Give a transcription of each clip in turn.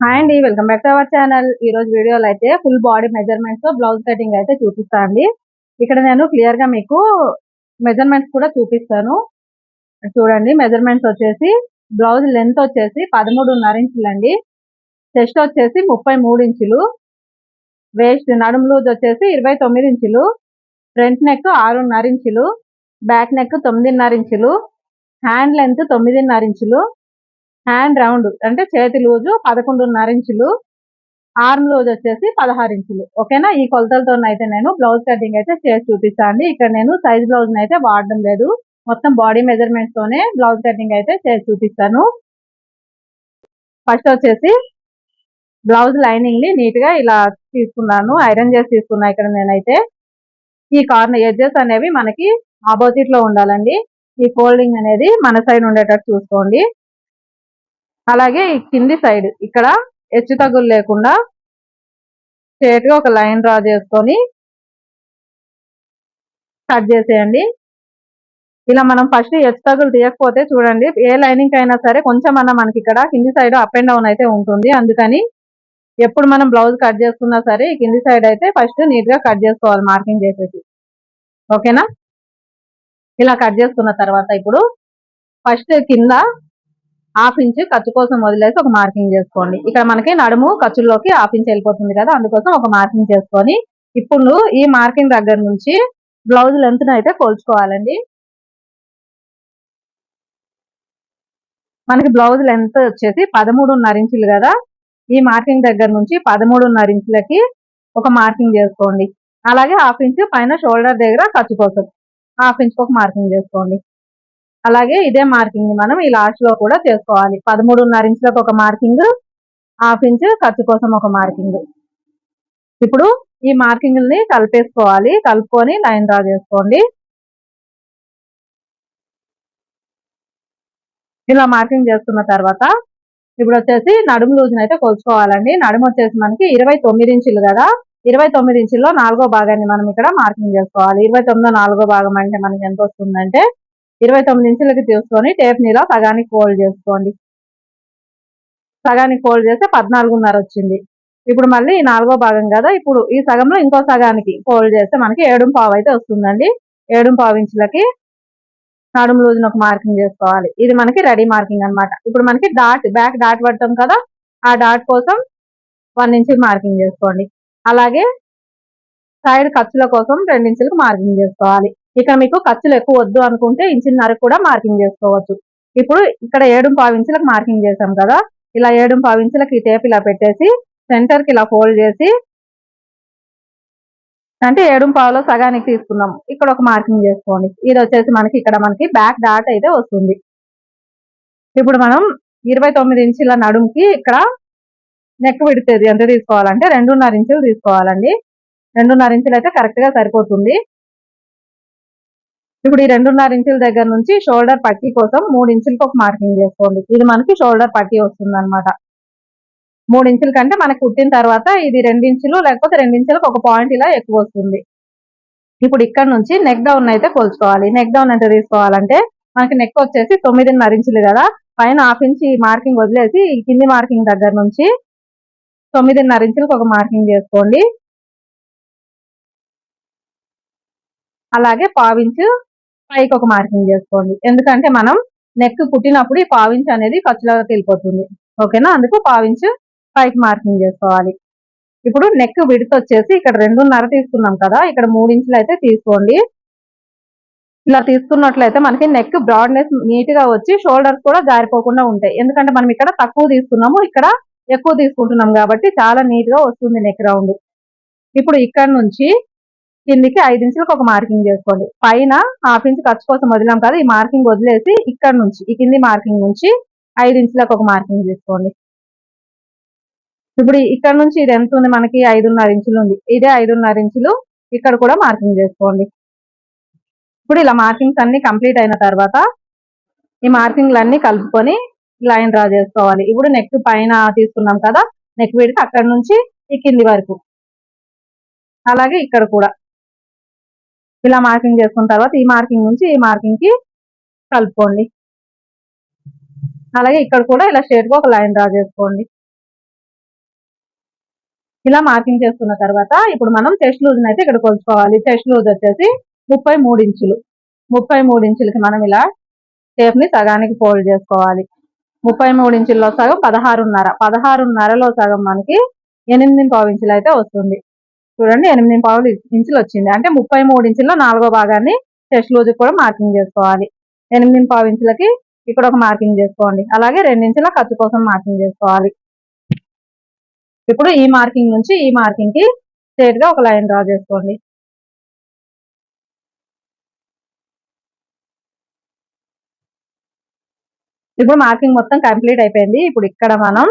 Hi అండి welcome back to our channel. ఈ రోజు వీడియోలో అయితే ఫుల్ బాడీ మెజర్మెంట్స్తో బ్లౌజ్ కటింగ్ అయితే చూపిస్తా అండి. ఇక్కడ నేను క్లియర్గా మీకు మెజర్మెంట్స్ కూడా చూపిస్తాను. చూడండి మెజర్మెంట్స్ వచ్చేసి బ్లౌజ్ లెంత్ వచ్చేసి పదమూడున్నర ఇంచులు అండి. చెస్ట్ వచ్చేసి ముప్పై మూడు ఇంచులు. వేస్ట్ నడుము లూజ్ వచ్చేసి ఇరవై తొమ్మిది ఇంచులు. ఫ్రంట్ నెక్ ఆరున్నర ఇంచులు. బ్యాక్ నెక్ తొమ్మిదిన్నర ఇంచులు. హ్యాండ్ లెంత్ తొమ్మిదిన్నర ఇంచులు. హ్యాండ్ రౌండ్ అంటే చేతి లూజు పదకొండున్నర ఇంచులు ఆర్మ్ లూజ్ వచ్చేసి పదహారు ఇంచులు. ఓకేనా? ఈ కొలతలతో అయితే నేను బ్లౌజ్ కటింగ్ అయితే చేసి చూపిస్తాను ఇక్కడ నేను సైజ్ బ్లౌజ్ అయితే వాడడం లేదు. మొత్తం బాడీ మెజర్మెంట్స్ తోనే బ్లౌజ్ కటింగ్ అయితే చేసి చూపిస్తాను. ఫస్ట్ వచ్చేసి బ్లౌజ్ లైనింగ్ని నీట్గా ఇలా తీసుకున్నాను. ఐరన్ చేసి తీసుకున్నా ఇక్కడ నేనైతే. ఈ కార్నర్ ఎడ్జెస్ అనేవి మనకి ఆపోజిట్లో ఉండాలండి. ఈ ఫోల్డింగ్ అనేది మన సైడ్ ఉండేటట్టు చూసుకోండి. అలాగే ఈ కింది సైడ్ ఇక్కడ హెచ్చు తగులు లేకుండా స్ట్రేట్గా ఒక లైన్ డ్రా చేసుకొని కట్ చేసేయండి. ఇలా మనం ఫస్ట్ హెచ్చు తగులు తీయకపోతే చూడండి ఏ లైనింగ్ అయినా సరే కొంచెం అన్న మనకి ఇక్కడ కింది సైడ్ అప్ అండ్ డౌన్ అయితే ఉంటుంది. అందుకని ఎప్పుడు మనం బ్లౌజ్ కట్ చేసుకున్నా సరే ఈ కింది సైడ్ అయితే ఫస్ట్ నీట్గా కట్ చేసుకోవాలి మార్కింగ్ చేసేసి ఓకేనా? ఇలా కట్ చేసుకున్న తర్వాత ఇప్పుడు ఫస్ట్ కింద హాఫ్ ఇంచ్ ఖర్చు కోసం వదిలేసి ఒక మార్కింగ్ చేసుకోండి. ఇక్కడ మనకి నడుము ఖర్చుల్లోకి హాఫ్ ఇంచ్ వెళ్ళిపోతుంది కదా అందుకోసం ఒక మార్కింగ్ చేసుకొని ఇప్పుడు ఈ మార్కింగ్ దగ్గర నుంచి బ్లౌజ్ లెంత్ అయితే కోల్చుకోవాలండి మనకి బ్లౌజ్ లెంత్ వచ్చేసి పదమూడున్నర ఇంచులు కదా ఈ మార్కింగ్ దగ్గర నుంచి పదమూడున్నర ఇంచులకి ఒక మార్కింగ్ చేసుకోండి. అలాగే హాఫ్ ఇంచ్ పైన షోల్డర్ దగ్గర ఖర్చు కోసం హాఫ్ ఇంచ్ ఒక మార్కింగ్ చేసుకోండి. అలాగే ఇదే మార్కింగ్ మనం ఈ లాస్ట్లో కూడా చేసుకోవాలి. పదమూడున్నర ఇంచులకు ఒక మార్కింగ్ హాఫ్ ఇంచ్ ఖర్చు కోసం ఒక మార్కింగ్. ఇప్పుడు ఈ మార్కింగ్ని కలిపేసుకోవాలి. కలుపుకొని లైన్ డ్రా చేసుకోండి. ఇలా మార్కింగ్ చేసుకున్న తర్వాత ఇప్పుడు వచ్చేసి నడుము లూజ్ని అయితే కొలుచుకోవాలండి. నడుము వచ్చేసి మనకి ఇరవై తొమ్మిది ఇంచులు కదా. ఇరవై తొమ్మిది ఇంచుల్లో నాలుగో భాగాన్ని మనం ఇక్కడ మార్కింగ్ చేసుకోవాలి. ఇరవై తొమ్మిదో నాలుగో భాగం అంటే మనకి ఎంత వస్తుందంటే ఇరవై తొమ్మిది ఇంచులకి తీసుకొని టేప్ నీలో సగానికి ఫోల్డ్ చేసుకోండి. సగానికి ఫోల్డ్ చేస్తే పద్నాలుగున్నర వచ్చింది. ఇప్పుడు మళ్ళీ నాలుగో భాగం కదా ఇప్పుడు ఈ సగంలో ఇంకో సగానికి ఫోల్డ్ చేస్తే మనకి ఏడు పావు అయితే వస్తుందండి. ఏడు పావు ఇంచులకి నడుము లూజ్ని ఒక మార్కింగ్ చేసుకోవాలి. ఇది మనకి రెడీ మార్కింగ్ అనమాట ఇప్పుడు మనకి డాట్ బ్యాక్ డాట్ పడతాం కదా ఆ డాట్ కోసం వన్ ఇంచ్ మార్కింగ్ చేసుకోండి. అలాగే సైడ్ ఖర్చుల కోసం రెండు ఇంచులకు మార్కింగ్ చేసుకోవాలి. ఇక మీకు ఖర్చులు ఎక్కువ వద్దు అనుకుంటే ఇంచున్నర కూడా మార్కింగ్ చేసుకోవచ్చు. ఇప్పుడు ఇక్కడ ఏడు ఇంచులకు మార్కింగ్ చేసాం కదా ఇలా ఏడు ఇంచులకి టేప్ ఇలా పెట్టేసి సెంటర్కి ఇలా ఫోల్డ్ చేసి అంటే ఏడు పావులో సగానికి తీసుకున్నాం. ఇక్కడ ఒక మార్కింగ్ చేసుకోండి. ఇది వచ్చేసి మనకి ఇక్కడ మనకి బ్యాక్ డాట్ అయితే వస్తుంది. ఇప్పుడు మనం ఇరవై తొమ్మిది ఇంచుల నడుముకి ఇక్కడ నెక్ విడితేది ఎంత తీసుకోవాలంటే రెండున్నర ఇంచులు తీసుకోవాలండి. రెండున్నర ఇంచులు అయితే కరెక్ట్గా సరిపోతుంది. ఇప్పుడు ఈ రెండున్నర ఇంచుల దగ్గర నుంచి షోల్డర్ పట్టీ కోసం మూడు ఇంచులకి ఒక మార్కింగ్ చేసుకోండి. ఇది మనకి షోల్డర్ పట్టీ వస్తుంది అనమాట మూడు ఇంచుల కంటే మనకు కుట్టిన తర్వాత ఇది ఇంచులు లేకపోతే ఇంచులకు ఒక పాయింట్ ఇలా ఎక్కువ వస్తుంది. ఇప్పుడు ఇక్కడ నుంచి నెక్ డౌన్ అయితే కొలుచుకోవాలి. నెక్ డౌన్ ఎంత తీసుకోవాలంటే మనకి నెక్ వచ్చేసి తొమ్మిదిన్నర ఇంచులు కదా. పైన హాఫ్ ఇంచ్ మార్కింగ్ వదిలేసి కింది మార్కింగ్ దగ్గర నుంచి తొమ్మిదిన్నర ఇంచులకు ఒక మార్కింగ్ చేసుకోండి. అలాగే పావించు పైకి ఒక మార్కింగ్ చేసుకోండి. ఎందుకంటే మనం నెక్ కుట్టినప్పుడు ఈ పావించు అనేది ఖర్చులోకి వెళ్ళిపోతుంది. ఓకేనా? అందుకు పావించు పైకి మార్కింగ్ చేసుకోవాలి. ఇప్పుడు నెక్ విడత వచ్చేసి ఇక్కడ రెండున్నర తీసుకున్నాం కదా ఇక్కడ మూడు ఇంచులు అయితే తీసుకోండి. ఇలా తీసుకున్నట్లయితే మనకి నెక్ బ్రాడ్నెస్ నీట్గా వచ్చి షోల్డర్స్ కూడా జారిపోకుండా ఉంటాయి. ఎందుకంటే మనం ఇక్కడ తక్కువ తీసుకున్నాము ఇక్కడ ఎక్కువ తీసుకుంటున్నాం కాబట్టి చాలా నీట్గా వస్తుంది నెక్ రౌండ్ ఇప్పుడు ఇక్కడ నుంచి కిందికి ఐదు ఇంచులకు ఒక మార్కింగ్ చేసుకోండి. పైన హాఫ్ ఇంచ్ ఖర్చు కోసం వదిలాం కదా ఈ మార్కింగ్ వదిలేసి ఇక్కడ నుంచి ఈ కింది మార్కింగ్ నుంచి ఐదు ఇంచులకు ఒక మార్కింగ్ చేసుకోండి. ఇప్పుడు ఇక్కడ నుంచి ఇది ఎంత ఉంది మనకి ఐదున్నర ఇంచులు ఉంది. ఇదే ఐదున్నర ఇంచులు ఇక్కడ కూడా మార్కింగ్ చేసుకోండి. ఇప్పుడు ఇలా మార్కింగ్స్ అన్ని కంప్లీట్ అయిన తర్వాత ఈ మార్కింగ్లన్నీ కలుపుకొని లైన్ డ్రా చేసుకోవాలి. ఇప్పుడు నెక్ పైన తీసుకున్నాం కదా నెక్ విడితే అక్కడ నుంచి ఈ కింది వరకు. అలాగే ఇక్కడ కూడా. ఇలా మార్కింగ్ చేసుకున్న తర్వాత ఈ మార్కింగ్ నుంచి ఈ మార్కింగ్కి కలుపుకోండి. అలాగే ఇక్కడ కూడా ఇలా స్ట్రేట్ ఒక లైన్ డ్రా చేసుకోండి. ఇలా మార్కింగ్ చేసుకున్న తర్వాత ఇప్పుడు మనం చెస్ట్ లూజ్ అయితే ఇక్కడ కొలుచుకోవాలి. చెస్ట్ లూజ్ వచ్చేసి ముప్పై మూడు ఇంచులు. ముప్పై మూడు ఇంచులకి మనం ఇలా షేప్ని సగానికి ఫోల్డ్ చేసుకోవాలి. ముప్పై మూడు ఇంచుల్లో సగం పదహారున్నర. పదహారున్నరలో సగం మనకి ఎనిమిది పావు ఇంచులు అయితే వస్తుంది. చూడండి ఎనిమిది పావులు ఇంచులు వచ్చింది. అంటే ముప్పై మూడు ఇంచుల్లో నాలుగో భాగాన్ని చెస్ట్ లూజ్ కూడా మార్కింగ్ చేసుకోవాలి. ఎనిమిది పావు ఇంచులకి ఇక్కడ ఒక మార్కింగ్ చేసుకోండి. అలాగే రెండించుల ఖర్చు కోసం మార్కింగ్ చేసుకోవాలి. ఇప్పుడు ఈ మార్కింగ్ నుంచి ఈ మార్కింగ్కి స్ట్రేట్గా ఒక లైన్ డ్రా చేసుకోండి. ఇప్పుడు మార్కింగ్ మొత్తం కంప్లీట్ అయిపోయింది. ఇప్పుడు ఇక్కడ మనం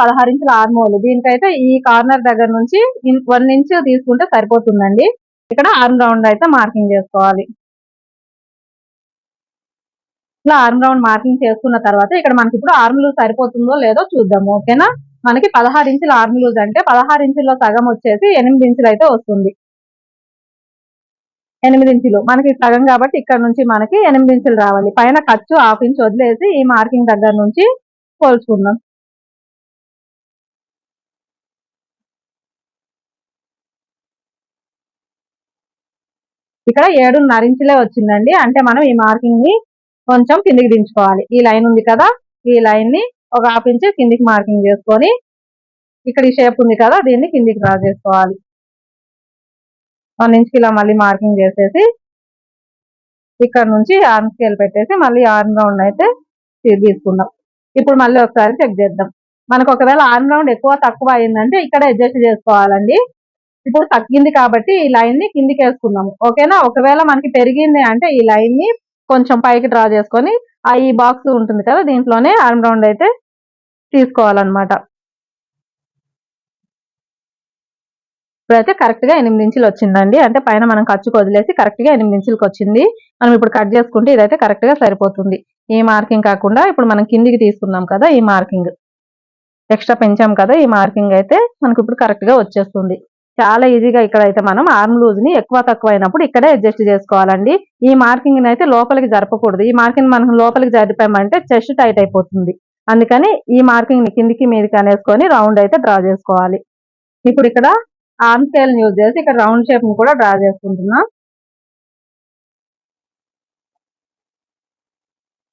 పదహారు ఇంచుల ఆర్మోలు దీనికైతే ఈ కార్నర్ దగ్గర నుంచి వన్ ఇంచ్ తీసుకుంటే సరిపోతుందండి. ఇక్కడ ఆర్మ్ రౌండ్ అయితే మార్కింగ్ చేసుకోవాలి. ఇలా ఆర్మ్ రౌండ్ మార్కింగ్ చేసుకున్న తర్వాత ఇక్కడ మనకి ఇప్పుడు ఆర్మ్ లూజ్ సరిపోతుందో లేదో చూద్దాము ఓకేనా? మనకి పదహారు ఇంచుల ఆర్మ్ లూజ్ అంటే పదహారు ఇంచుల్లో సగం వచ్చేసి ఎనిమిది ఇంచులు అయితే వస్తుంది. ఎనిమిది ఇంచులు. మనకి సగం కాబట్టి ఇక్కడ నుంచి మనకి ఎనిమిది ఇంచులు రావాలి. పైన ఖర్చు హాఫ్ ఇంచ్ వదిలేసి ఈ మార్కింగ్ దగ్గర నుంచి పోల్చుకుందాం. ఇక్కడ ఏడున్నర ఇంచులే వచ్చిందండి. అంటే మనం ఈ మార్కింగ్ని కొంచెం కిందికి దించుకోవాలి. ఈ లైన్ ఉంది కదా ఈ లైన్ని ఒక హాఫ్ ఇంచ్ కిందికి మార్కింగ్ చేసుకొని ఇక్కడ ఈ షేప్ ఉంది కదా దీన్ని కిందికి డ్రా చేసుకోవాలి. వన్ ఇంచ్ ఇలా మళ్ళీ మార్కింగ్ చేసేసి ఇక్కడ నుంచి ఆర్మ్ స్కేల్ పెట్టేసి మళ్ళీ ఆర్మ్ రౌండ్ అయితే తీసుకుందాం. ఇప్పుడు మళ్ళీ ఒకసారి చెక్ చేద్దాం. మనకు ఒకవేళ ఆర్మ్ రౌండ్ ఎక్కువ తక్కువ అయిందంటే ఇక్కడ అడ్జస్ట్ చేసుకోవాలండి. ఇప్పుడు తగ్గింది కాబట్టి ఈ లైన్ని కిందికి వేసుకుందాము ఓకేనా? ఒకవేళ మనకి పెరిగింది అంటే ఈ లైన్ని కొంచెం పైకి డ్రా చేసుకొని ఆ ఈ బాక్స్ ఉంటుంది కదా దీంట్లోనే ఆర్మ్ రౌండ్ అయితే తీసుకోవాలన్నమాట. ఇప్పుడైతే కరెక్ట్గా ఎనిమిది ఇంచులు వచ్చిందండి. అంటే పైన మనం ఖర్చుకు వదిలేసి కరెక్ట్గా ఎనిమిది ఇంచులకు వచ్చింది. మనం ఇప్పుడు కట్ చేసుకుంటే ఇదైతే కరెక్ట్గా సరిపోతుంది. ఈ మార్కింగ్ కాకుండా ఇప్పుడు మనం కిందికి తీసుకున్నాం కదా ఈ మార్కింగ్. ఎక్స్ట్రా పెంచాం కదా ఈ మార్కింగ్ అయితే మనకి ఇప్పుడు కరెక్ట్గా వచ్చేస్తుంది. చాలా ఈజీగా ఇక్కడ అయితే మనం ఆర్మ్ లూజ్ని ఎక్కువ తక్కువ అయినప్పుడు ఇక్కడే అడ్జస్ట్ చేసుకోవాలండి. ఈ మార్కింగ్ అయితే లోపలికి జరపకూడదు. ఈ మార్కింగ్ మనం లోపలికి జరిపామంటే చెస్ట్ టైట్ అయిపోతుంది. అందుకని ఈ మార్కింగ్ని కిందికి మీదకి అనేసుకొని రౌండ్ అయితే డ్రా చేసుకోవాలి. ఇప్పుడు ఇక్కడ ఆర్మ్ స్కేల్ యూజ్ చేసి ఇక్కడ రౌండ్ షేప్ని కూడా డ్రా చేసుకుంటున్నాం.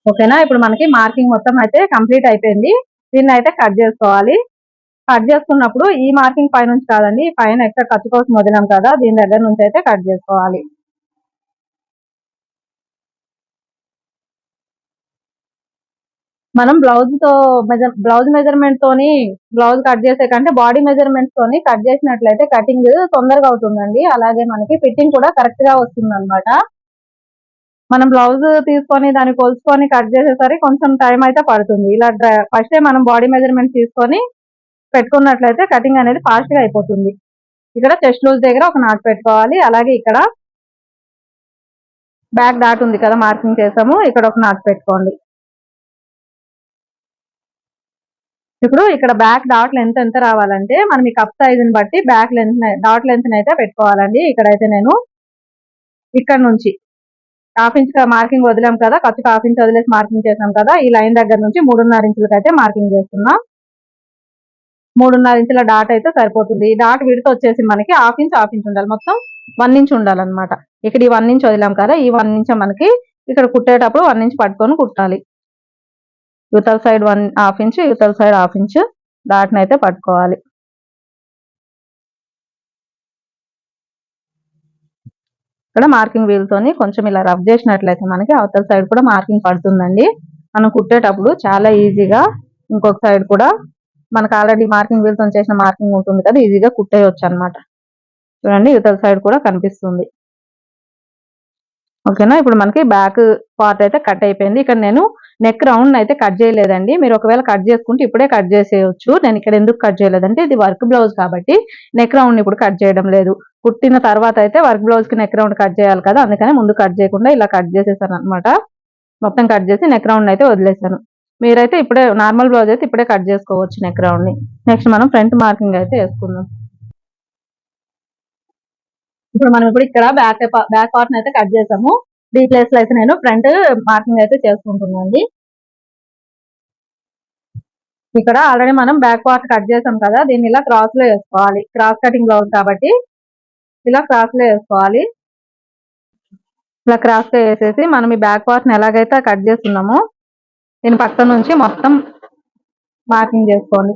ఓకేనా ఇప్పుడు మనకి మార్కింగ్ మొత్తం అయితే కంప్లీట్ అయిపోయింది. దీన్ని అయితే కట్ చేసుకోవాలి. కట్ చేసుకున్నప్పుడు ఈ మార్కింగ్ పై నుంచి కాదండి పైన ఎక్స్ట్రా ఖర్చు కోసం వదిలాం కదా దీని దగ్గర నుంచి అయితే కట్ చేసుకోవాలి. మనం బ్లౌజ్తో మెజర్ బ్లౌజ్ మెజర్మెంట్ తోని బ్లౌజ్ కట్ చేసే కంటే బాడీ మెజర్మెంట్ తోని కట్ చేసినట్లయితే కటింగ్ తొందరగా అవుతుందండి. అలాగే మనకి ఫిట్టింగ్ కూడా కరెక్ట్గా వస్తుంది అనమాట మనం బ్లౌజ్ తీసుకొని దాన్ని కొలుచుకొని కట్ చేసేసరికి కొంచెం టైం అయితే పడుతుంది. ఇలా ఫస్ట్ మనం బాడీ మెజర్మెంట్ తీసుకొని పెట్టుకున్నట్లయితే కటింగ్ అనేది ఫాస్ట్గా అయిపోతుంది. ఇక్కడ చెస్ట్ లూజ్ దగ్గర ఒక నాట్ పెట్టుకోవాలి. అలాగే ఇక్కడ బ్యాక్ డాట్ ఉంది కదా మార్కింగ్ చేసాము. ఇక్కడ ఒక నాట్ పెట్టుకోండి. ఇప్పుడు ఇక్కడ బ్యాక్ డాట్ లెంత్ ఎంత రావాలంటే మనం ఈ కప్ సైజుని బట్టి బ్యాక్ లెంత్ డాట్ లెంత్ అయితే పెట్టుకోవాలండి. ఇక్కడైతే నేను ఇక్కడ నుంచి హాఫ్ ఇంచ్ మార్కింగ్ వదిలాం కదా ఖర్చుకు హాఫ్ ఇంచ్ వదిలేసి మార్కింగ్ చేసాం కదా ఈ లైన్ దగ్గర నుంచి మూడున్నర ఇంచులకి అయితే మార్కింగ్ చేస్తున్నాం. మూడున్నర ఇంచుల డాట్ అయితే సరిపోతుంది. ఈ డాట్ విడత వచ్చేసి మనకి హాఫ్ ఇంచ్ హాఫ్ ఇంచ్ ఉండాలి. మొత్తం వన్ ఇంచ్ ఉండాలన్నమాట. ఇక్కడ ఈ వన్ ఇంచ్ వదిలాం కదా ఈ వన్ ఇంచ్ మనకి ఇక్కడ కుట్టేటప్పుడు వన్ ఇంచ్ పట్టుకొని కుట్టాలి. యువతల సైడ్ వన్ హాఫ్ ఇంచ్ యువతల సైడ్ హాఫ్ ఇంచ్ డాట్ని అయితే పట్టుకోవాలి. ఇక్కడ మార్కింగ్ వీల్తోని కొంచెం ఇలా రబ్ చేసినట్లయితే మనకి అవతల సైడ్ కూడా మార్కింగ్ పడుతుందండి. మనం కుట్టేటప్పుడు చాలా ఈజీగా ఇంకొక సైడ్ కూడా మనకు ఆల్రెడీ మార్కింగ్ వీల్తో చేసిన మార్కింగ్ ఉంటుంది కదా ఈజీగా కుట్టేయచ్చు అనమాట చూడండి యువతల సైడ్ కూడా కనిపిస్తుంది. ఓకేనా ఇప్పుడు మనకి బ్యాక్ పార్ట్ అయితే కట్ అయిపోయింది. ఇక్కడ నేను నెక్ రౌండ్ అయితే కట్ చేయలేదండి. మీరు ఒకవేళ కట్ చేసుకుంటే ఇప్పుడే కట్ చేసేయచ్చు. నేను ఇక్కడ ఎందుకు కట్ చేయలేదంటే ఇది వర్క్ బ్లౌజ్ కాబట్టి నెక్ రౌండ్ ఇప్పుడు కట్ చేయడం లేదు. కుట్టిన తర్వాత అయితే వర్క్ బ్లౌజ్కి నెక్ రౌండ్ కట్ చేయాలి కదా అందుకని ముందు కట్ చేయకుండా ఇలా కట్ చేసేసాను అనమాట మొత్తం కట్ చేసి నెక్ రౌండ్ అయితే వదిలేసాను. మీరైతే ఇప్పుడే నార్మల్ బ్లౌజ్ అయితే ఇప్పుడే కట్ చేసుకోవచ్చు నెక్ రౌండ్ని నెక్స్ట్ మనం ఫ్రంట్ మార్కింగ్ అయితే వేసుకుందాం. ఇప్పుడు మనం ఇప్పుడు ఇక్కడ బ్యాక్ బ్యాక్ పార్ట్ అయితే కట్ చేసాము. డీ ప్లేస్లో అయితే నేను ఫ్రంట్ మార్కింగ్ అయితే చేసుకుంటున్నాను ఇక్కడ ఆల్రెడీ మనం బ్యాక్ పార్ట్ కట్ చేసాం కదా దీన్ని ఇలా క్రాస్లో వేసుకోవాలి. క్రాస్ కటింగ్ బ్లౌజ్ కాబట్టి ఇలా క్రాస్లో వేసుకోవాలి. ఇలా క్రాస్గా వేసేసి మనం ఈ బ్యాక్ పార్ట్ని ఎలాగైతే కట్ చేస్తున్నామో దీని పక్క నుంచి మొత్తం మార్కింగ్ చేసుకోండి.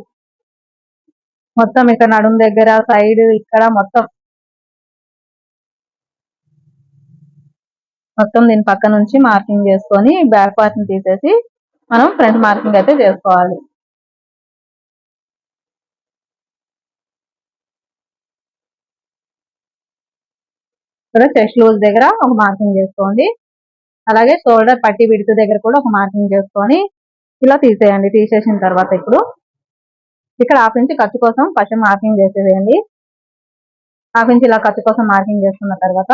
మొత్తం ఇక్కడ నడుం దగ్గర సైడ్ ఇక్కడ మొత్తం. మొత్తం దీని పక్క నుంచి మార్కింగ్ చేసుకొని బ్యాక్ పార్ట్ని తీసేసి మనం ఫ్రంట్ మార్కింగ్ అయితే చేసుకోవాలి. ఇక్కడ చెస్ట్ లూజ్ దగ్గర ఒక మార్కింగ్ చేసుకోండి. అలాగే షోల్డర్ పట్టి విడుతు దగ్గర కూడా ఒక మార్కింగ్ చేసుకొని ఇలా తీసేయండి. తీసేసిన తర్వాత ఇప్పుడు ఇక్కడ హాఫ్ ఇంచ్ ఖర్చు కోసం ఫస్ట్ మార్కింగ్ చేసేసేయండి. హాఫ్ ఇంచ్ ఇలా ఖర్చు కోసం మార్కింగ్ చేసుకున్న తర్వాత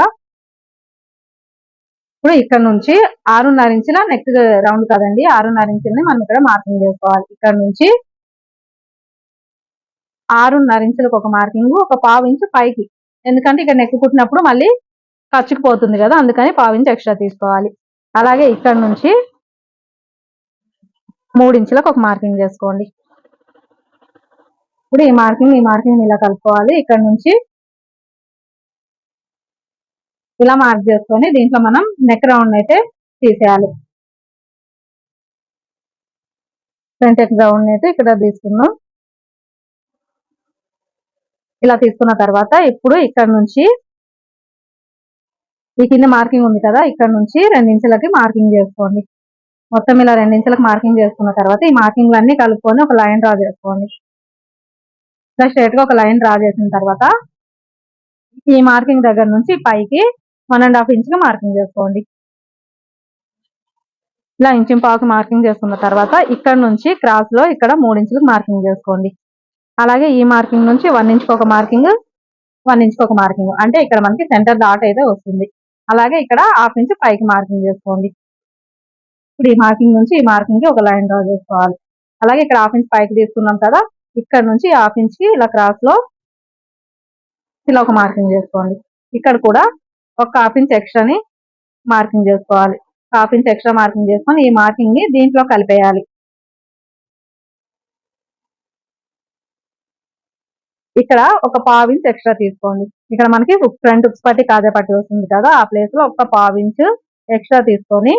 ఇప్పుడు ఇక్కడ నుంచి ఆరున్నర ఇంచుల నెక్స్ట్ రౌండ్ కదండి. ఆరున్నర ఇంచులని మనం ఇక్కడ మార్కింగ్ చేసుకోవాలి. ఇక్కడ నుంచి ఆరున్నర ఇంచులకు ఒక మార్కింగ్ ఒక పావు ఇంచు పైకి. ఎందుకంటే ఇక్కడ నెక్ కుట్టినప్పుడు మళ్ళీ ఖర్చుకు పోతుంది కదా అందుకని పావు ఇంచు ఎక్స్ట్రా తీసుకోవాలి. అలాగే ఇక్కడ నుంచి మూడు ఇంచులకు ఒక మార్కింగ్ చేసుకోండి. ఇప్పుడు ఈ మార్కింగ్ ఈ మార్కింగ్ ఇలా కలుపుకోవాలి. ఇక్కడ నుంచి ఇలా మార్క్ చేసుకొని దీంట్లో మనం నెక్ రౌండ్ అయితే తీసేయాలి. ఫ్రంట్ ఎక్ రౌండ్ అయితే ఇక్కడ తీసుకున్నాం. ఇలా తీసుకున్న తర్వాత ఇప్పుడు ఇక్కడ నుంచి ఈ కింద మార్కింగ్ ఉంది కదా ఇక్కడ నుంచి రెండించులకి మార్కింగ్ చేసుకోండి. మొత్తం ఇలా రెండించులకు మార్కింగ్ చేసుకున్న తర్వాత ఈ మార్కింగ్ అన్ని కలుపుకొని ఒక లైన్ డ్రా చేసుకోండి. ఇలా స్ట్రైట్గా ఒక లైన్ డ్రా చేసిన తర్వాత ఈ మార్కింగ్ దగ్గర నుంచి పైకి one and half inch marking చేసుకోండి. ఇలా ఇంచు పావుకి మార్కింగ్ చేసుకున్న తర్వాత ఇక్కడ నుంచి క్రాస్లో ఇక్కడ మూడు ఇంచులకు మార్కింగ్ చేసుకోండి. అలాగే ఈ మార్కింగ్ నుంచి వన్ ఇంచుకు ఒక మార్కింగ్ వన్ ఇంచుకు ఒక మార్కింగ్. అంటే ఇక్కడ మనకి సెంటర్ డాట్ అయితే వస్తుంది. అలాగే ఇక్కడ ఆఫ్ నుంచి పైకి మార్కింగ్ చేసుకోండి. ఇప్పుడు ఈ మార్కింగ్ నుంచి ఈ మార్కింగ్కి ఒక లైన్ డ్రా చేసుకోవాలి. అలాగే ఇక్కడ హాఫ్ ఇంచ్ పైకి తీసుకున్నాం కదా ఇక్కడ నుంచి హాఫ్ ఇంచ్కి ఇలా క్రాస్లో ఇలా ఒక మార్కింగ్ చేసుకోండి. ఇక్కడ కూడా ఒక హాఫ్ ఇంచ్ ఎక్స్ట్రాని మార్కింగ్ చేసుకోవాలి. హాఫ్ ఇంచ్ ఎక్స్ట్రా మార్కింగ్ చేసుకొని ఈ మార్కింగ్ని దీంట్లో కలిపేయాలి. ఇక్కడ ఒక పావు ఇంచ్ ఎక్స్ట్రా తీసుకోండి. ఇక్కడ మనకి ఫ్రంట్ హుక్స్ పట్టి కాజా పట్టి వస్తుంది కదా ఆ ప్లేస్లో ఒక పావు ఇంచ్ ఎక్స్ట్రా తీసుకొని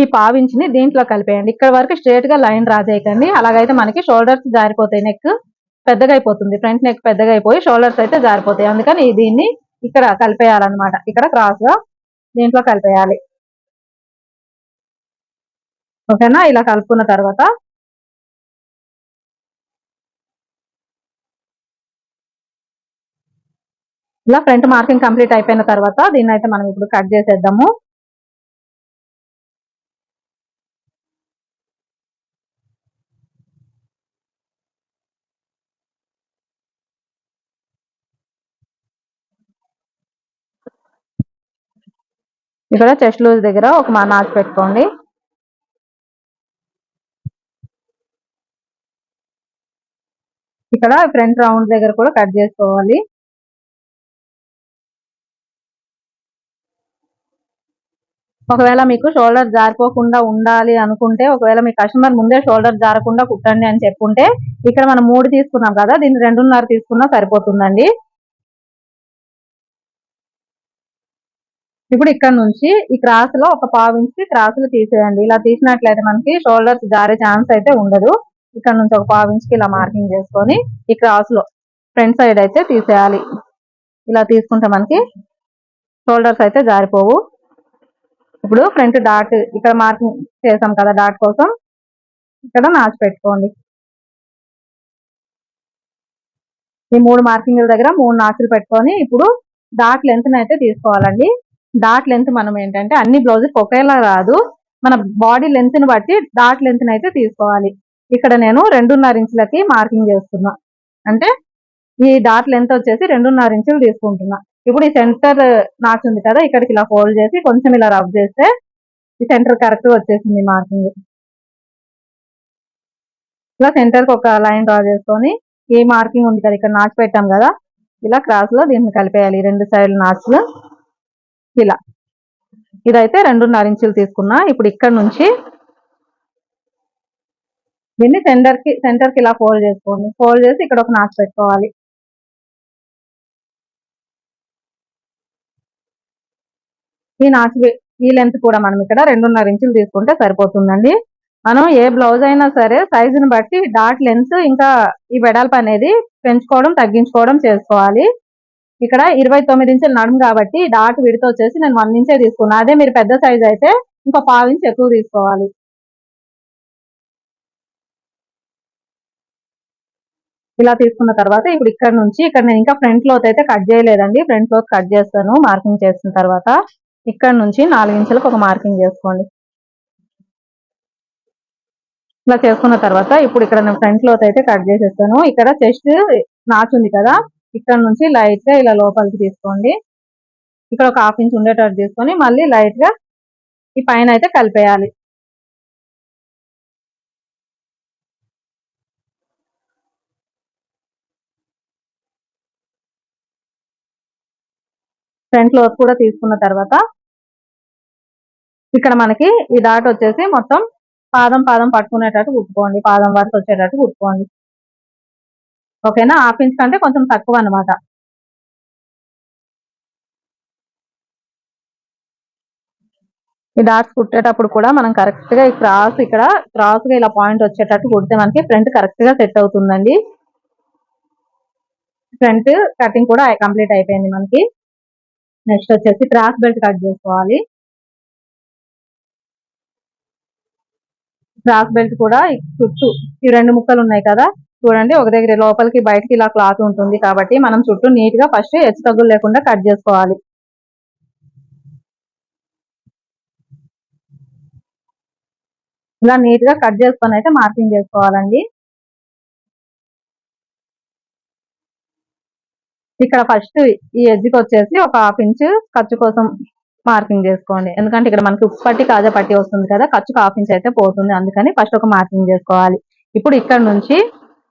ఈ పావించ్ని దీంట్లో కలిపేయండి. ఇక్కడ వరకు స్ట్రేట్గా లైన్ డ్రా చేయకండి అలాగైతే మనకి షోల్డర్స్ జారిపోతాయి నెక్ పెద్దగా అయిపోతుంది. ఫ్రంట్ నెక్ పెద్దగా అయిపోయి షోల్డర్స్ అయితే జారిపోతాయి. అందుకని దీన్ని ఇక్కడ కలిపేయాలన్నమాట. ఇక్కడ క్రాస్గా దీంట్లో కలిపేయాలి. ఓకేనా? ఇలా కలుపుకున్న తర్వాత ఇలా ఫ్రంట్ మార్కింగ్ కంప్లీట్ అయిపోయిన తర్వాత దీన్ని అయితే మనం ఇప్పుడు కట్ చేసేద్దాము. ఇక్కడ చెస్ట్ లూజ్ దగ్గర ఒక మా నాచు పెట్టుకోండి. ఇక్కడ ఫ్రంట్ రౌండ్ దగ్గర కూడా కట్ చేసుకోవాలి. ఒకవేళ మీకు షోల్డర్ జారిపోకుండా ఉండాలి అనుకుంటే ఒకవేళ మీ కస్టమర్ ముందే షోల్డర్ జారకుండా కుట్టండి అని చెప్పుంటే ఇక్కడ మనం మూడు తీసుకున్నాం కదా దీన్ని రెండున్నర తీసుకున్నా సరిపోతుందండి. ఇప్పుడు ఇక్కడ నుంచి ఈ క్రాస్లో ఒక పావు ఇంచి క్రాసులు తీసేయండి. ఇలా తీసినట్లయితే మనకి షోల్డర్స్ జారే ఛాన్స్ అయితే ఉండదు. ఇక్కడ నుంచి ఒక పావు ఇంచుకి ఇలా మార్కింగ్ చేసుకొని ఈ క్రాస్లో ఫ్రంట్ సైడ్ అయితే తీసేయాలి. ఇలా తీసుకుంటే మనకి షోల్డర్స్ అయితే జారిపోవు. ఇప్పుడు ఫ్రంట్ డాట్ ఇక్కడ మార్కింగ్ చేసాం కదా డాట్ కోసం. ఇక్కడ నాచు పెట్టుకోండి. ఈ మూడు మార్కింగ్ల దగ్గర మూడు నాచులు పెట్టుకొని ఇప్పుడు డాట్ లెంత్ అయితే తీసుకోవాలండి. డాట్ లెంత్ మనం ఏంటంటే అన్ని బ్లౌజెస్ ఒకేలా రాదు మన బాడీ లెంత్ని బట్టి డాట్ లెంత్ అయితే తీసుకోవాలి. ఇక్కడ నేను రెండున్నర ఇంచులకి మార్కింగ్ చేస్తున్నా. అంటే ఈ డాట్ లెంత్ వచ్చేసి రెండున్నర ఇంచులు తీసుకుంటున్నా. ఇప్పుడు ఈ సెంటర్ నాచ్ ఉంది కదా ఇక్కడికి ఇలా ఫోల్డ్ చేసి కొంచెం ఇలా రబ్ చేస్తే ఈ సెంటర్ కరెక్ట్ వచ్చేసింది మార్కింగ్ ఇలా సెంటర్కి ఒక లైన్ డ్రా చేసుకొని ఏ మార్కింగ్ ఉంది కదా ఇక్కడ నాచ్ పెట్టాం కదా ఇలా క్రాస్లో దీన్ని కలిపేయాలి రెండు సైడ్ నాచ్లు ఇలా. ఇదైతే రెండున్నర ఇంచులు తీసుకున్నా ఇప్పుడు ఇక్కడ నుంచి దీన్ని సెంటర్కి సెంటర్కి ఇలా ఫోల్డ్ చేసుకోండి. ఫోల్డ్ చేసి ఇక్కడ ఒక నాచు పెట్టుకోవాలి. ఈ నాచు ఈ లెంత్ కూడా మనం ఇక్కడ రెండున్నర ఇంచులు తీసుకుంటే సరిపోతుందండి. మనం ఏ బ్లౌజ్ అయినా సరే సైజుని బట్టి డాట్ లెన్స్ ఇంకా ఈ వెడల్పు అనేది పెంచుకోవడం తగ్గించుకోవడం చేసుకోవాలి. ఇక్కడ ఇరవై తొమ్మిది ఇంచులు నడుము కాబట్టి డాట్ విడితో వచ్చేసి నేను వన్ ఇంచే తీసుకున్నా. అదే మీరు పెద్ద సైజ్ అయితే ఇంకో పావు ఇంచ్ ఎక్కువ తీసుకోవాలి. ఇలా తీసుకున్న తర్వాత ఇప్పుడు ఇక్కడ నుంచి ఇక్కడ నేను ఇంకా ఫ్రంట్ లోత్ అయితే కట్ చేయలేదండి. ఫ్రంట్ లోత్ కట్ చేస్తాను మార్కింగ్ చేసిన తర్వాత. ఇక్కడ నుంచి నాలుగు ఇంచులకు ఒక మార్కింగ్ చేసుకోండి. ఇలా చేసుకున్న తర్వాత ఇప్పుడు ఇక్కడ నేను ఫ్రంట్ లోత్ అయితే కట్ చేసేస్తాను. ఇక్కడ చెస్ట్ నాచ్ ఉంది కదా ఇక్కడ నుంచి లైట్గా ఇలా లోపలికి తీసుకోండి. ఇక్కడ ఒక హాఫ్ ఇంచ్ ఉండేటట్టు తీసుకొని మళ్ళీ లైట్గా ఈ పైన అయితే కలిపేయాలి. ఫ్రంట్ లోస్ కూడా తీసుకున్న తర్వాత ఇక్కడ మనకి ఈ డాట్ వచ్చేసి మొత్తం పాదం పాదం పట్టుకునేటట్టు కుట్టుకోండి. పాదం వరకు వచ్చేటట్టు కుట్టుకోండి. ఓకేనా హాఫ్ ఇంచ్ కంటే కొంచెం తక్కువ అనమాట ఈ డాట్స్ కుట్టేటప్పుడు కూడా మనం కరెక్ట్గా ఈ క్రాస్ ఇక్కడ క్రాస్గా ఇలా పాయింట్ వచ్చేటట్టు కుడితే మనకి ఫ్రంట్ కరెక్ట్గా సెట్ అవుతుందండి. ఫ్రంట్ కటింగ్ కూడా కంప్లీట్ అయిపోయింది మనకి. నెక్స్ట్ వచ్చేసి క్రాస్ బెల్ట్ కట్ చేసుకోవాలి. క్రాస్ బెల్ట్ కూడా చుట్టూ ఈ రెండు ముక్కలు ఉన్నాయి కదా. చూడండి ఒక దగ్గర లోపలికి బయటకి ఇలా క్లాత్ ఉంటుంది కాబట్టి మనం చుట్టూ నీట్గా ఫస్ట్ హెచ్చు తగ్గులు లేకుండా కట్ చేసుకోవాలి. ఇలా నీట్గా కట్ చేసుకొని అయితే మార్కింగ్ చేసుకోవాలండి. ఇక్కడ ఫస్ట్ ఈ ఎడ్జ్కి వచ్చేసి ఒక హాఫ్ ఇంచ్ ఖర్చు కోసం మార్కింగ్ చేసుకోండి. ఎందుకంటే ఇక్కడ మనకి ఉప్పు పట్టి కాజా పట్టి వస్తుంది కదా ఖర్చుకు హాఫ్ ఇంచ్ అయితే పోతుంది. అందుకని ఫస్ట్ ఒక మార్కింగ్ చేసుకోవాలి. ఇప్పుడు ఇక్కడ నుంచి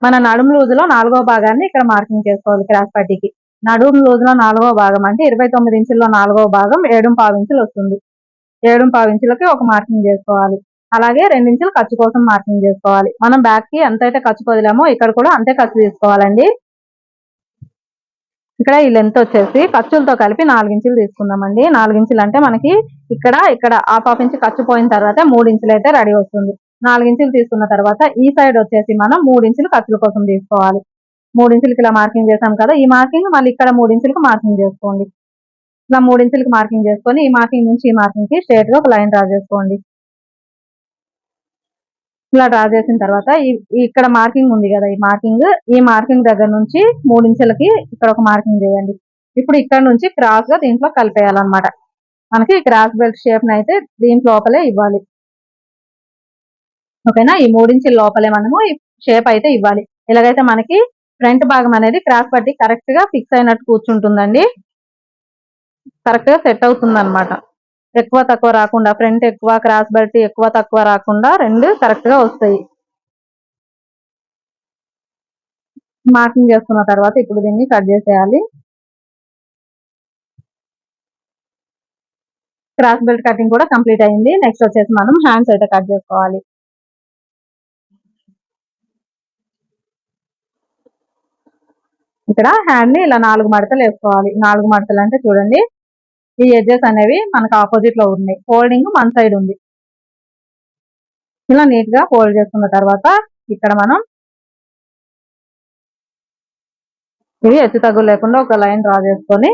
మన నడుము లూజులో నాలుగో భాగాన్ని ఇక్కడ మార్కింగ్ చేసుకోవాలి క్రాస్ పట్టికి. నడుము లూజులో నాలుగో భాగం అంటే ఇరవై తొమ్మిది ఇంచుల్లో నాలుగో భాగం ఏడు పావు ఇంచులు వస్తుంది. ఏడు పావు ఇంచులకి ఒక మార్కింగ్ చేసుకోవాలి. అలాగే రెండు ఇంచులు ఖర్చు కోసం మార్కింగ్ చేసుకోవాలి. మనం బ్యాక్కి ఎంత అయితే ఖర్చు వదిలామో ఇక్కడ కూడా అంతే ఖర్చు తీసుకోవాలండి. ఇక్కడ ఈ లెంత్ వచ్చేసి ఖర్చులతో కలిపి నాలుగు ఇంచులు తీసుకుందామండి. నాలుగించులు అంటే మనకి ఇక్కడ ఇక్కడ హాఫ్ హాఫ్ ఇంచు ఖర్చు పోయిన తర్వాత మూడు ఇంచులు అయితే రెడీ వస్తుంది నాలుగు ఇంచులు తీసుకున్న తర్వాత ఈ సైడ్ వచ్చేసి మనం మూడించులు ఖర్చుల కోసం తీసుకోవాలి. మూడు ఇంచులకి ఇలా మార్కింగ్ చేసాం కదా ఈ మార్కింగ్ మళ్ళీ ఇక్కడ మూడు మార్కింగ్ చేసుకోండి. ఇలా మూడించులకి మార్కింగ్ చేసుకొని ఈ మార్కింగ్ నుంచి ఈ మార్కింగ్కి గా ఒక లైన్ డ్రా చేసుకోండి. ఇలా డ్రా చేసిన తర్వాత ఇక్కడ మార్కింగ్ ఉంది కదా ఈ మార్కింగ్ ఈ మార్కింగ్ దగ్గర నుంచి మూడు ఇంచులకి ఇక్కడ ఒక మార్కింగ్ చేయండి. ఇప్పుడు ఇక్కడ నుంచి క్రాస్గా దీంట్లో కలిపేయాలన్నమాట. మనకి క్రాస్ బెల్ట్ షేప్ అయితే దీంట్ లోపలే ఇవ్వాలి. ఓకేనా? ఈ మూడించుల లోపలే మనము ఈ షేప్ అయితే ఇవ్వాలి. ఇలాగైతే మనకి ఫ్రంట్ భాగం అనేది క్రాస్ పట్టి కరెక్ట్గా ఫిక్స్ అయినట్టు కూర్చుంటుందండి కరెక్ట్గా సెట్ అవుతుంది అనమాట ఎక్కువ తక్కువ రాకుండా ఫ్రంట్ ఎక్కువ క్రాస్ బెల్ట్ ఎక్కువ తక్కువ రాకుండా రెండు కరెక్ట్గా వస్తాయి. మార్కింగ్ చేసుకున్న తర్వాత ఇప్పుడు దీన్ని కట్ చేసేయాలి. క్రాస్ బెల్ట్ కటింగ్ కూడా కంప్లీట్ అయింది. నెక్స్ట్ వచ్చేసి మనం హ్యాండ్స్ అయితే కట్ చేసుకోవాలి. ఇక్కడ హ్యాండ్ని ఇలా నాలుగు మడతలు వేసుకోవాలి. నాలుగు మడతలు అంటే చూడండి. ఈ ఎడ్జెస్ అనేవి మనకు ఆపోజిట్లో ఉన్నాయి. ఫోల్డింగ్ మన సైడ్ ఉంది. ఇలా నీట్గా ఫోల్డ్ చేసుకున్న తర్వాత ఇక్కడ మనం ఇది హెచ్చు తగ్గు లేకుండా ఒక లైన్ డ్రా చేసుకొని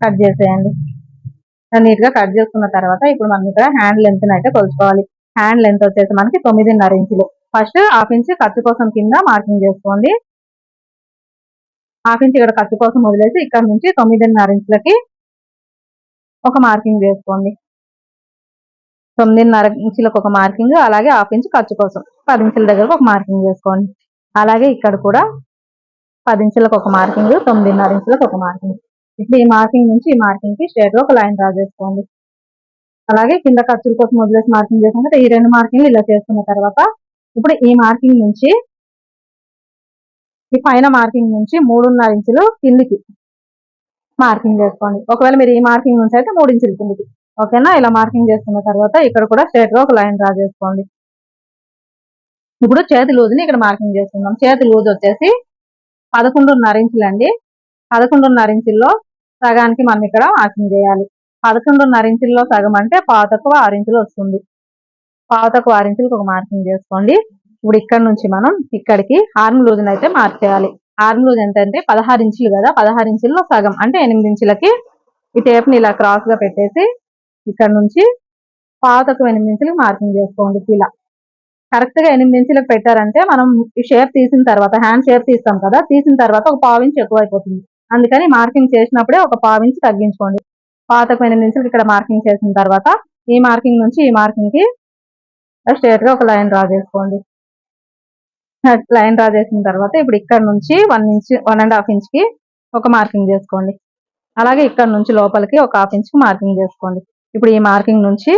కట్ చేసేయండి. నీట్గా కట్ చేసుకున్న తర్వాత ఇప్పుడు మనం ఇక్కడ హ్యాండ్ లెంత్ అయితే కొలుచుకోవాలి. హ్యాండ్ లెంత్ వచ్చేసి మనకి తొమ్మిదిన్నర ఇంచులు. ఫస్ట్ హాఫ్ ఇంచ్ ఖర్చు కోసం కింద మార్కింగ్ చేసుకోండి. హాఫ్ ఇంచ్ ఇక్కడ ఖర్చు కోసం వదిలేసి ఇక్కడ నుంచి తొమ్మిదిన్నర ఇంచులకి ఒక మార్కింగ్ చేసుకోండి. తొమ్మిదిన్నర ఇంచులకు ఒక మార్కింగ్ అలాగే హాఫ్ ఇంచ్ ఖర్చు కోసం. పది ఇంచుల దగ్గర ఒక మార్కింగ్ చేసుకోండి. అలాగే ఇక్కడ కూడా పది ఇంచులకు ఒక మార్కింగ్ తొమ్మిదిన్నర ఇంచులకు ఒక మార్కింగ్. ఇప్పుడు ఈ మార్కింగ్ నుంచి ఈ మార్కింగ్కి స్ట్రేట్గా ఒక లైన్ డ్రా చేసుకోండి. అలాగే కింద ఖర్చుల కోసం వదిలేసి మార్కింగ్ చేసుకుంటే ఈ రెండు మార్కింగ్ ఇలా చేసుకున్న తర్వాత ఇప్పుడు ఈ మార్కింగ్ నుంచి ఈ పైన మార్కింగ్ నుంచి మూడున్నర ఇంచులు కిందికి మార్కింగ్ చేసుకోండి. ఒకవేళ మీరు ఈ మార్కింగ్ నుంచి అయితే మూడు ఇంచులు కిందికి. ఓకేనా? ఇలా మార్కింగ్ చేసుకున్న తర్వాత ఇక్కడ కూడా స్ట్రేట్గా ఒక లైన్ డ్రా చేసుకోండి. ఇప్పుడు చేతి లూజ్ని ఇక్కడ మార్కింగ్ చేసుకుందాం. చేతి లూజ్ వచ్చేసి పదకొండున్నర ఇంచులు అండి పదకొండున్నర ఇంచుల్లో సగానికి మనం ఇక్కడ మార్కింగ్ చేయాలి. పదకొండున్నర ఇంచుల్లో సగం అంటే పాతకు తక్కువ ఆరు ఇంచులు వస్తుంది. పాతకు తక్కువ ఆరు ఇంచులకు ఒక మార్కింగ్ చేసుకోండి. ఇప్పుడు ఇక్కడ నుంచి మనం ఇక్కడికి ఆర్మ్ లూజ్ అయితే మార్చేయాలి. ఆర్మ్ లూజ్ ఎంత అంటే పదహారు ఇంచులు కదా పదహారు ఇంచుల్లో సగం. అంటే ఎనిమిది ఇంచులకి ఈ టేప్ని ఇలా క్రాస్గా పెట్టేసి ఇక్కడ నుంచి పాతకు ఎనిమిది ఇంచులకు మార్కింగ్ చేసుకోండి ఇలా. కరెక్ట్గా ఎనిమిది ఇంచులకు పెట్టారంటే మనం ఈ షేప్ తీసిన తర్వాత హ్యాండ్ షేప్ తీస్తాం కదా తీసిన తర్వాత ఒక పావు ఇంచు ఎక్కువైపోతుంది. అందుకని మార్కింగ్ చేసినప్పుడే ఒక పావు ఇంచు తగ్గించుకోండి. పాతకు ఎనిమిది ఇంచులకు ఇక్కడ మార్కింగ్ చేసిన తర్వాత ఈ మార్కింగ్ నుంచి ఈ మార్కింగ్కి స్ట్రేట్గా ఒక లైన్ డ్రా చేసుకోండి. లైన్ డ్రా చేసిన తర్వాత ఇప్పుడు ఇక్కడ నుంచి one inch one and half ఇంచ్కి ఒక మార్కింగ్ చేసుకోండి. అలాగే ఇక్కడ నుంచి లోపలికి ఒక హాఫ్ ఇంచ్ మార్కింగ్ చేసుకోండి. ఇప్పుడు ఈ మార్కింగ్ నుంచి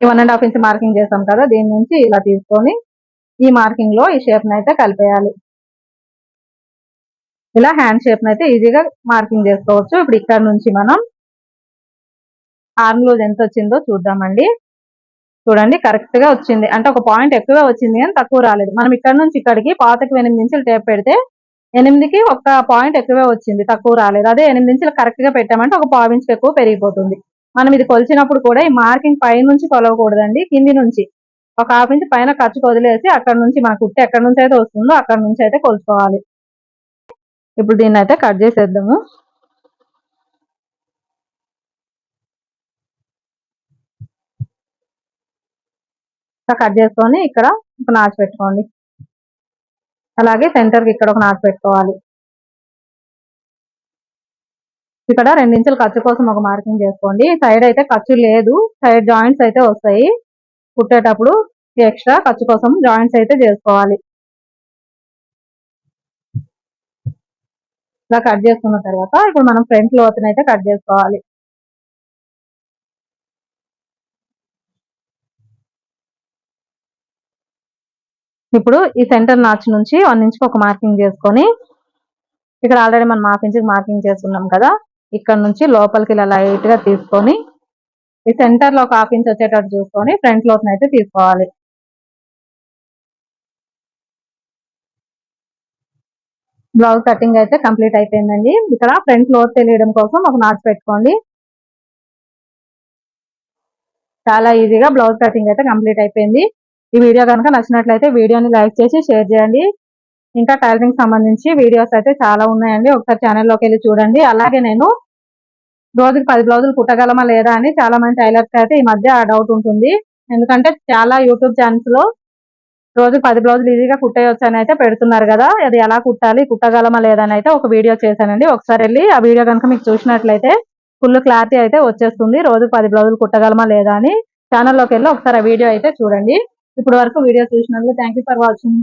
one and half inch marking చేసాం కదా దీని నుంచి ఇలా తీసుకొని ఈ మార్కింగ్లో ఈ షేప్ అయితే కలిపేయాలి. ఇలా హ్యాండ్ షేప్ అయితే ఈజీగా మార్కింగ్ చేసుకోవచ్చు. ఇప్పుడు ఇక్కడ నుంచి మనం ఆర్మ్ లూజ్ ఎంత వచ్చిందో చూద్దామండి. చూడండి కరెక్ట్గా వచ్చింది. అంటే ఒక పాయింట్ ఎక్కువ వచ్చింది కానీ తక్కువ రాలేదు. మనం ఇక్కడ నుంచి ఇక్కడికి పాతకు ఎనిమిది ఇంచులు టేప్ పెడితే ఎనిమిదికి ఒక పాయింట్ ఎక్కువే వచ్చింది తక్కువ రాలేదు. అదే ఎనిమిది ఇంచులు కరెక్ట్గా పెట్టామంటే ఒక పావు ఇంచులు ఎక్కువ పెరిగిపోతుంది. మనం ఇది కొలిచినప్పుడు కూడా ఈ మార్కింగ్ పై నుంచి కొలవకూడదండి కింది నుంచి. ఒక హాఫ్ ఇంచ్ పైన ఖర్చుకు వదిలేసి అక్కడ నుంచి మా కుట్టి ఎక్కడ నుంచి అయితే వస్తుందో అక్కడ నుంచి అయితే కొలుచుకోవాలి. ఇప్పుడు దీన్ని అయితే కట్ చేసేద్దాము. కట్ చేసుకొని ఇక్కడ ఒక నాచు పెట్టుకోండి. అలాగే సెంటర్కి ఇక్కడ ఒక నాచు పెట్టుకోవాలి. ఇక్కడ రెండించుల ఖర్చు కోసం ఒక మార్కింగ్ చేసుకోండి. సైడ్ అయితే ఖర్చు లేదు. సైడ్ జాయింట్స్ అయితే వస్తాయి. కుట్టేటప్పుడు ఎక్స్ట్రా ఖర్చు కోసం జాయింట్స్ అయితే చేసుకోవాలి. ఇలా కట్ చేసుకున్న తర్వాత ఇప్పుడు మనం ఫ్రంట్ లోతుని అయితే కట్ చేసుకోవాలి. ఇప్పుడు ఈ సెంటర్ నాచ్ నుంచి వన్ ఇంచ్ ఒక మార్కింగ్ చేసుకొని ఇక్కడ ఆల్రెడీ మనం హాఫ్ ఇంచ్ మార్కింగ్ చేస్తున్నాం కదా ఇక్కడ నుంచి లోపలికి ఇలా లైట్గా తీసుకొని ఈ సెంటర్లో ఒక హాఫ్ ఇంచ్ వచ్చేటట్టు చూసుకొని ఫ్రంట్ లోతుని అయితే తీసుకోవాలి. బ్లౌజ్ కటింగ్ అయితే కంప్లీట్ అయిపోయిందండి. ఇక్కడ ఫ్రంట్ లోత్ తెలియడం కోసం ఒక నాచ్ పెట్టుకోండి. చాలా ఈజీగా బ్లౌజ్ కటింగ్ అయితే కంప్లీట్ అయిపోయింది. ఈ వీడియో కనుక నచ్చినట్లయితే వీడియోని లైక్ చేసి షేర్ చేయండి. ఇంకా టైలరింగ్ సంబంధించి వీడియోస్ అయితే చాలా ఉన్నాయండి. ఒకసారి ఛానల్లోకి వెళ్ళి చూడండి. అలాగే నేను రోజుకి పది బ్లౌజులు కుట్టగలమా లేదా అని చాలా మంది టైలర్స్ అయితే ఈ మధ్య డౌట్ ఉంటుంది. ఎందుకంటే చాలా యూట్యూబ్ ఛానల్స్లో రోజుకి పది బ్లౌజులు ఈజీగా కుట్టేయొచ్చు అని అయితే పెడుతున్నారు కదా. అది ఎలా కుట్టాలి కుట్టగలమా లేదా అని అయితే ఒక వీడియో చేశానండి. ఒకసారి వెళ్ళి ఆ వీడియో కనుక మీకు చూసినట్లయితే ఫుల్ క్లారిటీ అయితే వచ్చేస్తుంది. రోజుకి పది బ్లౌజులు కుట్టగలమా లేదా అని ఛానల్లోకి వెళ్ళి ఒకసారి ఆ వీడియో అయితే చూడండి. ఇప్పుడు వరకు వీడియో చూసినందుకు థ్యాంక్ ఫర్ వాచింగ్